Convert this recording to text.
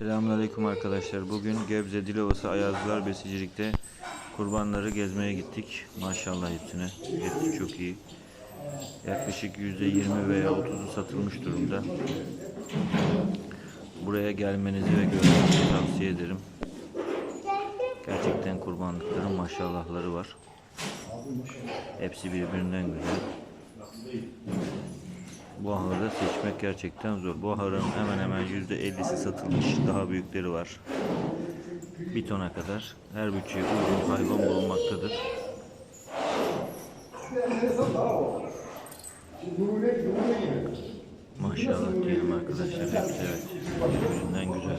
Selamünaleyküm arkadaşlar. Bugün Gebze Dilovası Ayazlılar Besicilik'te kurbanları gezmeye gittik. Maşallah hepsine. Hepsi çok iyi. Yaklaşık %20 veya 30'u satılmış durumda. Buraya gelmenizi ve görmenizi tavsiye ederim. Gerçekten kurbanlıkların maşallahları var. Hepsi birbirinden güzel. Bu ahırda seçmek gerçekten zor. Bu ahırın hemen hemen %50'si satılmış. Daha büyükleri var. Bir tona kadar her bütçeye uygun hayvan bulunmaktadır. Maşallah diyelim arkadaşlar. Evet. Birbirinden güzel.